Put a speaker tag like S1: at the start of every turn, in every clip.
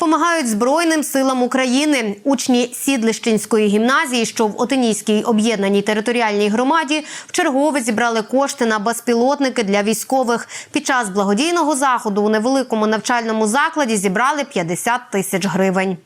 S1: допомагають Збройним силам України. Учні Сідлищинської гімназії, що в Отинійській об'єднаній територіальній громаді, вчергове зібрали кошти на безпілотники для військових. Під час благодійного заходу у невеликому навчальному закладі зібрали 50 тисяч гривень.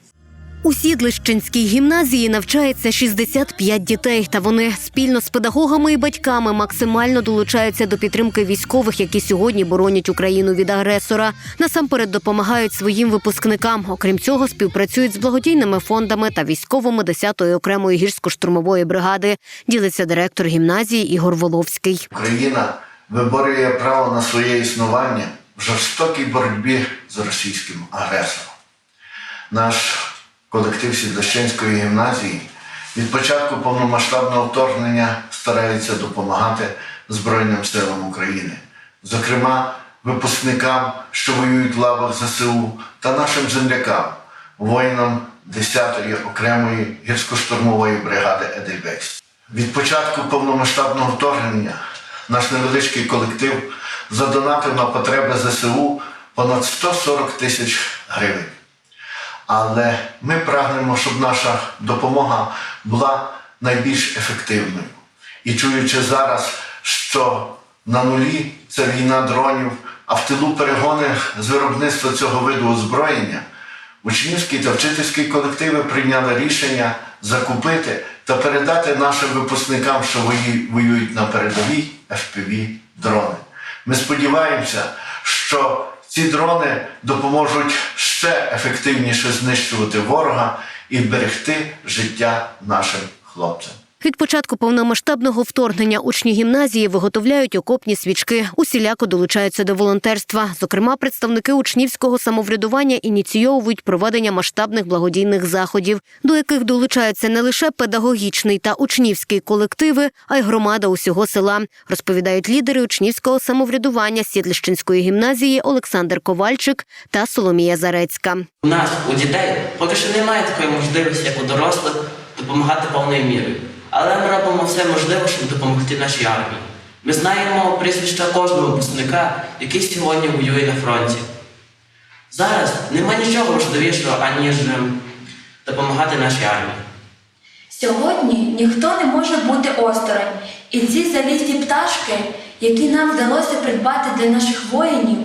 S1: У Сідлищенській гімназії навчається 65 дітей, та вони спільно з педагогами і батьками максимально долучаються до підтримки військових, які сьогодні боронять Україну від агресора. Насамперед допомагають своїм випускникам. Окрім цього, співпрацюють з благодійними фондами та військовими 10-ї окремої гірсько-штурмової бригади. Ділиться директор гімназії Ігор Воловський.
S2: Україна виборює право на своє існування в жорстокій боротьбі з російським агресором. Наш колектив Сідощенської гімназії від початку повномасштабного вторгнення старається допомагати Збройним силам України, зокрема випускникам, що воюють в лавах ЗСУ, та нашим землякам, воїнам 10-ї окремої гірсько-штурмової бригади Едельвейс. Від початку повномасштабного вторгнення наш невеличкий колектив задонатив на потреби ЗСУ понад 140 тисяч гривень. Але ми прагнемо, щоб наша допомога була найбільш ефективною. І чуючи зараз, що на нулі це війна дронів, а в тилу перегони з виробництва цього виду озброєння, учнівські та вчительські колективи прийняли рішення закупити та передати нашим випускникам, що воюють на передовій FPV дрони. Ми сподіваємося, що ці дрони допоможуть ще ефективніше знищувати ворога і берегти життя нашим хлопцям.
S1: Від початку повномасштабного вторгнення учні гімназії виготовляють окопні свічки, усіляко долучаються до волонтерства. Зокрема, представники учнівського самоврядування ініційовують проведення масштабних благодійних заходів, до яких долучаються не лише педагогічний та учнівський колективи, а й громада усього села. Розповідають лідери учнівського самоврядування Сідлищенської гімназії Олександр Ковальчик та Соломія Зарецька.
S3: У нас, у дітей, поки що немає такої можливості, як у дорослих, допомагати повною мірою. Але ми робимо все можливе, щоб допомогти нашій армії. Ми знаємо прізвища кожного випускника, який сьогодні воює на фронті. Зараз нема нічого важливішого, аніж ем, допомагати нашій армії.
S4: Сьогодні ніхто не може бути осторонь, і ці залізні пташки, які нам вдалося придбати для наших воїнів,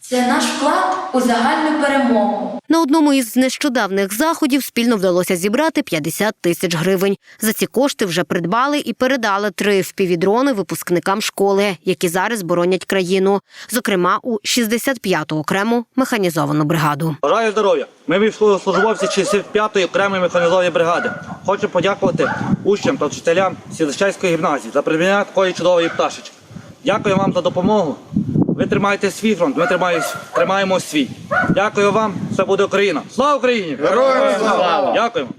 S4: це наш вклад у загальну перемогу.
S1: На одному із нещодавних заходів спільно вдалося зібрати 50 тисяч гривень. За ці кошти вже придбали і передали три впівдрони випускникам школи, які зараз боронять країну, зокрема у 65-ту окрему механізовану бригаду.
S5: Бажаю здоров'я. Ми військовослужбовці 65-ї окремої механізованої бригади. Хочу подякувати учням та вчителям Сілищайської гімназії за придбання такої чудової пташечки. Дякую вам за допомогу. Ви тримаєте свій фронт, ми тримаємо, тримаємо свій. Дякую вам, все буде Україна. Слава Україні!
S2: Героям слава!
S5: Дякуємо.